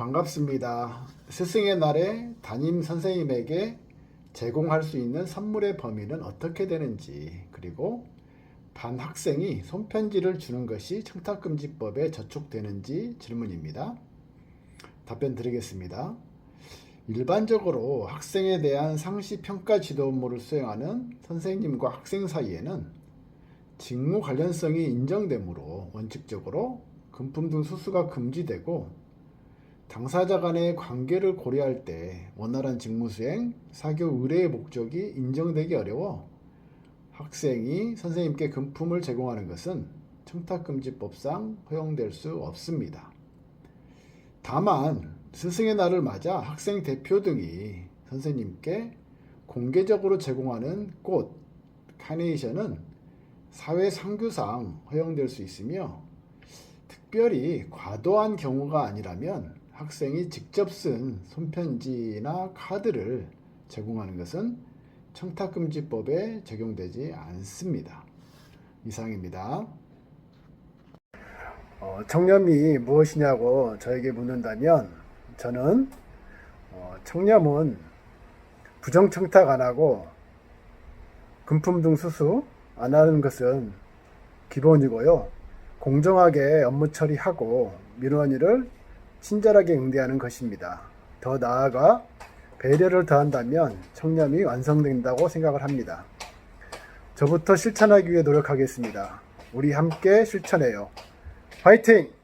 반갑습니다. 스승의 날에 담임 선생님에게 제공할 수 있는 선물의 범위는 어떻게 되는지, 그리고 반 학생이 손편지를 주는 것이 청탁금지법에 저촉되는지 질문입니다. 답변 드리겠습니다. 일반적으로 학생에 대한 상시 평가 지도 업무를 수행하는 선생님과 학생 사이에는 직무 관련성이 인정되므로 원칙적으로 금품 등 수수가 금지되고 당사자 간의 관계를 고려할 때 원활한 직무 수행, 사교 의뢰의 목적이 인정되기 어려워 학생이 선생님께 금품을 제공하는 것은 청탁금지법상 허용될 수 없습니다. 다만 스승의 날을 맞아 학생 대표 등이 선생님께 공개적으로 제공하는 꽃, 카네이션은 사회 상규상 허용될 수 있으며 특별히 과도한 경우가 아니라면 학생이 직접 쓴 손편지나 카드를 제공하는 것은 청탁금지법에 적용되지 않습니다. 이상입니다. 어, 청렴이 무엇이냐고 저에게 묻는다면 저는 어, 청렴은 부정청탁 안 하고 금품 등 수수 안 하는 것은 기본이고요. 공정하게 업무 처리하고 미루한 일을 친절하게 응대하는 것입니다. 더 나아가 배려를 더한다면 청렴이 완성된다고 생각을 합니다. 저부터 실천하기 위해 노력하겠습니다. 우리 함께 실천해요. 화이팅!